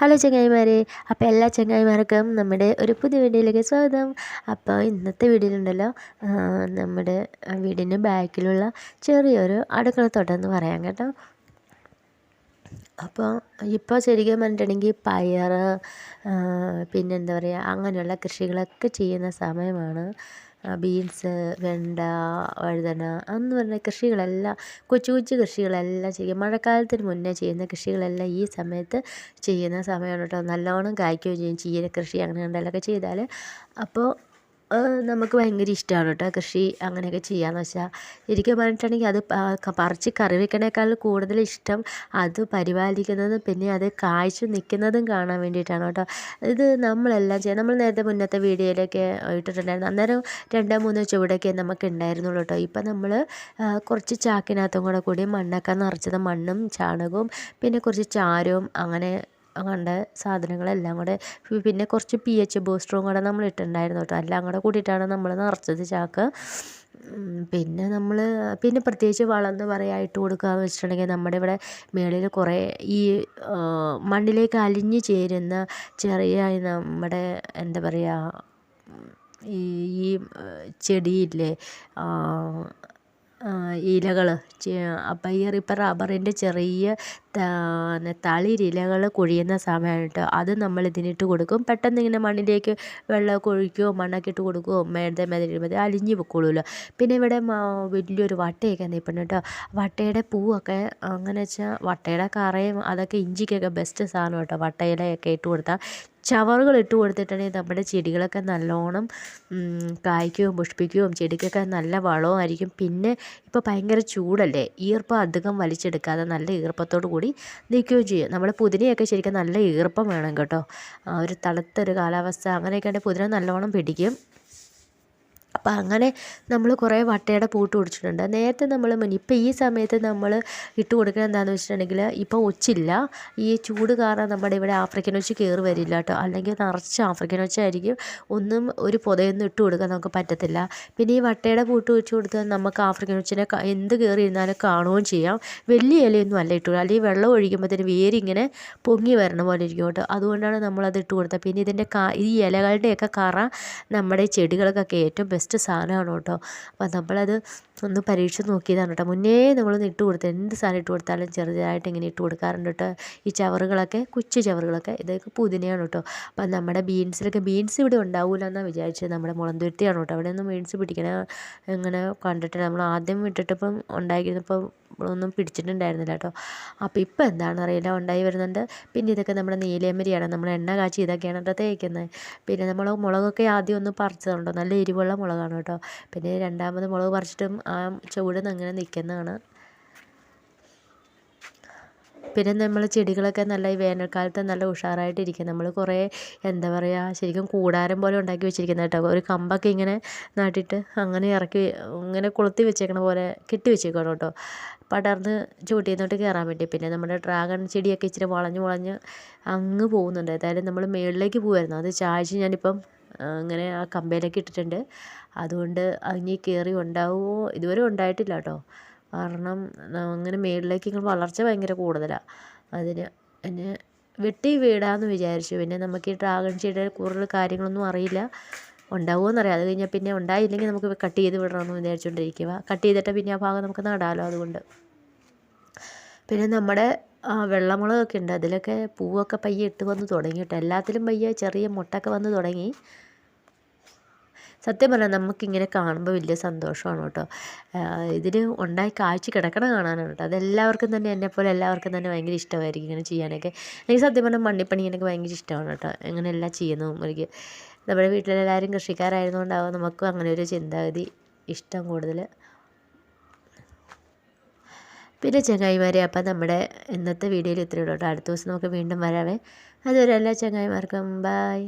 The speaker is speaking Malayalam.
ഹലോ ചങ്ങായിമാരെ അപ്പോൾ എല്ലാ ചങ്ങായിമാർക്കും നമ്മുടെ ഒരു പുതിയ വീഡിയോയിലേക്ക് സ്വാഗതം. അപ്പോൾ ഇന്നത്തെ വീഡിയോയിലുണ്ടല്ലോ നമ്മുടെ വീടിന്റെ ബാക്കിലുള്ള ചെറിയൊരു അടുക്കളത്തോട്ടം എന്ന് പറയാം കേട്ടോ. അപ്പോൾ ഇപ്പോൾ ശരിക്കും പറഞ്ഞിട്ടുണ്ടെങ്കിൽ പയർ പിന്നെന്താ പറയുക അങ്ങനെയുള്ള കൃഷികളൊക്കെ ചെയ്യുന്ന സമയമാണ് ബീൻസ് വെണ്ട വഴുതന എന്ന് പറഞ്ഞ കൃഷികളെല്ലാം കൊച്ചു കൊച്ചു കൃഷികളെല്ലാം ചെയ്യും മഴക്കാലത്തിന് മുന്നേ ചെയ്യുന്ന കൃഷികളെല്ലാം ഈ സമയത്ത് ചെയ്യുന്ന സമയമാണ് കേട്ടോ. നല്ലോണം കായ്ക്കുകയും ചെയ്യും. ചീര കൃഷി അങ്ങനെ എന്തെങ്കിലുമൊക്കെ ചെയ്താൽ അപ്പോൾ നമുക്ക് ഭയങ്കര ഇഷ്ടമാണ് കേട്ടോ കൃഷി അങ്ങനെയൊക്കെ ചെയ്യാമെന്ന് വെച്ചാൽ ശരിക്കും പറഞ്ഞിട്ടുണ്ടെങ്കിൽ അത് പറിച്ച് കറി വെക്കണേക്കാൾ കൂടുതൽ ഇഷ്ടം അത് പരിപാലിക്കുന്നതും പിന്നെ അത് കായ്ച്ച് നിൽക്കുന്നതും കാണാൻ വേണ്ടിയിട്ടാണ് കേട്ടോ. ഇത് നമ്മളെല്ലാം ചെയ്യാം. നമ്മൾ നേരത്തെ മുന്നത്തെ വീഡിയോയിലൊക്കെ ഇട്ടിട്ടുണ്ടായിരുന്നു. അന്നേരം രണ്ടോ മൂന്നോ ചുവടൊക്കെ നമുക്ക് ഉണ്ടായിരുന്നുള്ളൂ കേട്ടോ. ഇപ്പം നമ്മൾ കുറച്ച് ചാക്കിനകത്തും കൂടെ കൂടി മണ്ണൊക്കെ നിറച്ചത് മണ്ണും ചാണകവും പിന്നെ കുറച്ച് ചാരവും അങ്ങനെ കണ്ട സാധനങ്ങളെല്ലാം കൂടെ പിന്നെ കുറച്ച് പി എച്ച് ബൂസ്റ്ററും കൂടെ നമ്മൾ ഇട്ടിട്ടുണ്ടായിരുന്നു കേട്ടോ. എല്ലാം കൂടെ കൂട്ടിയിട്ടാണ് നമ്മൾ നിറച്ചത് ചാക്ക്. പിന്നെ നമ്മൾ പിന്നെ പ്രത്യേകിച്ച് വളം എന്ന് പറയുക ഇട്ട് കൊടുക്കുക എന്ന് വെച്ചിട്ടുണ്ടെങ്കിൽ നമ്മുടെ ഇവിടെ മേളിൽ കുറേ ഈ മണ്ണിലേക്ക് അലിഞ്ഞു ചേരുന്ന ചെറിയ നമ്മുടെ എന്താ പറയുക ഈ ചെടിയില്ലേ ഇലകൾ ഈ ഇപ്പം റബ്ബറിന്റെ ചെറിയ തളിരിലകൾ കൊഴിയുന്ന സമയമാണ് കേട്ടോ അത് നമ്മൾ ഇതിനിട്ട് കൊടുക്കും. പെട്ടെന്ന് ഇങ്ങനെ മണ്ണിലേക്ക് വെള്ളമൊക്കെ ഒഴിക്കുകയോ മണ്ണൊക്കെ ഇട്ട് കൊടുക്കുകയോ മേടത്തെ മേലെ അലിഞ്ഞു പൊക്കോളുമല്ലോ പിന്നെ ഇവിടെ വലിയൊരു വട്ടയൊക്കെ നിൽപ്പുണ്ട് കേട്ടോ വട്ടയുടെ പൂവൊക്കെ അങ്ങനെ വെച്ചാൽ വട്ടയുടെ കറയും അതൊക്കെ ഇഞ്ചിക്കൊക്കെ ബെസ്റ്റ് സാധനം കേട്ടോ വട്ടയിലയൊക്കെ ഇട്ട് കൊടുത്താൽ ചവറുകൾ ഇട്ട് കൊടുത്തിട്ടുണ്ടെങ്കിൽ നമ്മുടെ ചെടികളൊക്കെ നല്ലോണം കായ്ക്കുകയും പുഷ്പിക്കുകയും ചെടിക്കൊക്കെ നല്ല വളമായിരിക്കും പിന്നെ ഇപ്പോൾ ഭയങ്കര ചൂടല്ലേ? ഈർപ്പം അധികം വലിച്ചെടുക്കാതെ നല്ല ഈർപ്പത്തോടു കൂടി നിൽക്കുകയും ചെയ്യും. നമ്മുടെ പുതിനയൊക്കെ ശരിക്കും നല്ല ഈർപ്പം വേണം കേട്ടോ. ഒരു തണുത്തൊരു കാലാവസ്ഥ അങ്ങനെയൊക്കെ ആണെങ്കിൽ പുതിന നല്ലോണം പിടിക്കും. അപ്പം അങ്ങനെ നമ്മൾ കുറേ വട്ടയുടെ പൂട്ട് പിടിച്ചിട്ടുണ്ട് നേരത്തെ നമ്മൾ ഇപ്പം ഈ സമയത്ത് നമ്മൾ ഇട്ട് കൊടുക്കുന്നത് എന്താണെന്ന് വെച്ചിട്ടുണ്ടെങ്കിൽ ഇപ്പോൾ ഒച്ചില്ല. ഈ ചൂട് കാരണം നമ്മുടെ ഇവിടെ ആഫ്രിക്കൻ ഒച്ച് കയറി വരില്ല കേട്ടോ. അല്ലെങ്കിൽ നിറച്ച് ആഫ്രിക്കൻ ഒച്ചായിരിക്കും. ഒന്നും ഒരു പുതയൊന്നും ഇട്ട് കൊടുക്കാൻ നമുക്ക് പറ്റത്തില്ല. പിന്നെ ഈ വട്ടയുടെ പൂട്ട് വെച്ച് കൊടുത്താൽ നമുക്ക് ആഫ്രിക്കൻ ഒച്ചിനെ എന്ത് കയറി ഇരുന്നാലും കാണുകയും ചെയ്യാം. വലിയ ഇലയൊന്നും അല്ല ഇട്ടു അല്ലെങ്കിൽ വെള്ളം ഒഴിക്കുമ്പോഴത്തേന് വേരിങ്ങനെ പൊങ്ങി വരണ പോലെ ഇരിക്കും കേട്ടോ. അതുകൊണ്ടാണ് നമ്മളത് ഇട്ട് കൊടുത്തത്. പിന്നെ ഇതിന്റെ ഈ ഇലകളുടെയൊക്കെ കറ നമ്മുടെ ചെടികൾക്കൊക്കെ ഏറ്റവും ബെസ്റ്റ് ബെസ്റ്റ് സാധനമാണ് കേട്ടോ അപ്പം നമ്മളത് ഒന്ന് പരീക്ഷിച്ച് നോക്കിയതാണ് കേട്ടോ മുന്നേ നമ്മളൊന്ന് ഇട്ട് കൊടുത്ത് എന്ത് സാധനം ഇട്ട് കൊടുത്താലും ചെറുതായിട്ട് ഇങ്ങനെ ഇട്ട് കൊടുക്കാറുണ്ട് കേട്ടോ ഈ ചവറുകളൊക്കെ കൊച്ചു ചവറുകളൊക്കെ ഇതൊക്കെ പുതിനയാണ് കേട്ടോ അപ്പം നമ്മുടെ ബീൻസിലൊക്കെ ബീൻസ് ഇവിടെ ഉണ്ടാവില്ല എന്നാണ് വിചാരിച്ചത്. നമ്മുടെ മുളന്തുരുത്തിയാണ് കേട്ടോ അവിടെ ഒന്നും ബീൻസ് പിടിക്കണ ഇങ്ങനെ കണ്ടിട്ട് നമ്മൾ ആദ്യം ഇട്ടിട്ടിപ്പം ഉണ്ടാക്കിയിരുന്നപ്പം ഒന്നും പിടിച്ചിട്ടുണ്ടായിരുന്നില്ല കേട്ടോ. അപ്പോൾ ഇപ്പം എന്താണെന്ന് അറിയില്ല ഉണ്ടായി വരുന്നുണ്ട്. പിന്നെ ഇതൊക്കെ നമ്മുടെ നീലേമരിയാണ്. നമ്മൾ എണ്ണ കാച്ചി ഇതൊക്കെയാണ് കേട്ടോ തേക്കുന്നത്. പിന്നെ നമ്മൾ മുളകൊക്കെ ആദ്യം ഒന്ന് പറിച്ചതുണ്ടോ? നല്ല എരിവുള്ള മുളകാണ് കേട്ടോ. പിന്നെ രണ്ടാമത് മുളക് പറിച്ചിട്ടും ആ ചൂട് അങ്ങനെ നിൽക്കുന്നതാണ്. പിന്നെ നമ്മൾ ചെടികളൊക്കെ നല്ല ഈ വേനൽക്കാലത്ത് നല്ല ഉഷാറായിട്ടിരിക്കും. നമ്മൾ കുറേ എന്താ പറയുക ശരിക്കും കൂടാരം പോലെ ഉണ്ടാക്കി വെച്ചിരിക്കുന്നത് കേട്ടോ. ഒരു കമ്പൊക്കെ ഇങ്ങനെ നട്ടിട്ട് അങ്ങനെ ഇറക്കി ഇങ്ങനെ കൊളുത്തി വെച്ചേക്കണ പോലെ കെട്ടി വെച്ചേക്കണം കേട്ടോ. പടർന്ന് ചൂട്ടിൽ നിന്നോട്ട് കയറാൻ വേണ്ടി. പിന്നെ നമ്മുടെ ഡ്രാഗൺ ചെടിയൊക്കെ ഇച്ചിരി വളഞ്ഞ് വളഞ്ഞ് അങ്ങ് പോകുന്നുണ്ട്. ഏതായാലും നമ്മൾ മുകളിലേക്ക് പോകുമായിരുന്നു അത് ചായച്ച് ഞാനിപ്പം അങ്ങനെ ആ കമ്പയിലേക്ക് ഇട്ടിട്ടുണ്ട്. അതുകൊണ്ട് അതിനി കയറി ഉണ്ടാവുമോ? ഇതുവരെ ഉണ്ടായിട്ടില്ല കേട്ടോ. കാരണം അങ്ങനെ മുകളിലേക്ക് വളർച്ച ഭയങ്കര കൂടുതലാണ് അതിന് പിന്നെ വെട്ടി വീടാന്ന് വിചാരിച്ചു. പിന്നെ നമുക്ക് ഈ ഡ്രാഗൺ ചെടിയുടെ കൂടുതൽ കാര്യങ്ങളൊന്നും അറിയില്ല. ഉണ്ടാവുമോ എന്നറിയാം അത് കഴിഞ്ഞാൽ പിന്നെ ഉണ്ടായില്ലെങ്കിൽ നമുക്ക് കട്ട് ചെയ്ത് വിടണമെന്ന് വിചാരിച്ചുകൊണ്ടിരിക്കുക കട്ട് ചെയ്തിട്ട് പിന്നെ ആ ഭാഗം നമുക്ക് നടാലോ അതുകൊണ്ട്. പിന്നെ നമ്മുടെ വെള്ളമുളകൊക്കെ ഉണ്ട് അതിലൊക്കെ പൂവൊക്കെ പയ്യെ ഇട്ട് വന്ന് തുടങ്ങി കേട്ടോ എല്ലാത്തിലും പയ്യെ ചെറിയ മുട്ടൊക്കെ വന്ന് തുടങ്ങി. സത്യം പറഞ്ഞാൽ നമുക്കിങ്ങനെ കാണുമ്പോൾ വലിയ സന്തോഷമാണ് കേട്ടോ. ഇതിന് ഉണ്ടായി കാഴ്ച കിടക്കണ കാണാനാണ് കേട്ടോ. അതെല്ലാവർക്കും തന്നെ എന്നെപ്പോലെ എല്ലാവർക്കും തന്നെ ഭയങ്കര ഇഷ്ടമായിരിക്കും ഇങ്ങനെ ചെയ്യാനൊക്കെ. എനിക്ക് സത്യം പറഞ്ഞാൽ മണ്ണിപ്പണി എനിക്ക് ഭയങ്കര ഇഷ്ടമാണ് കേട്ടോ. ഇങ്ങനെ എല്ലാം ചെയ്യുന്നതും എനിക്ക് നമ്മുടെ വീട്ടിലെല്ലാവരും കൃഷിക്കാരായിരുന്നുകൊണ്ടാവും നമുക്കും അങ്ങനെ ഒരു ചിന്താഗതി ഇഷ്ടം കൂടുതൽ പിന്നെ ചങ്ങായിമാരെ അപ്പം നമ്മുടെ ഇന്നത്തെ വീഡിയോയിൽ ഇത്രയുള്ളൂ കേട്ടോ. അടുത്ത ദിവസം നമുക്ക് വീണ്ടും വരാവേ. അതുവരെ എല്ലാ ചങ്ങായിമാർക്കും ബായ്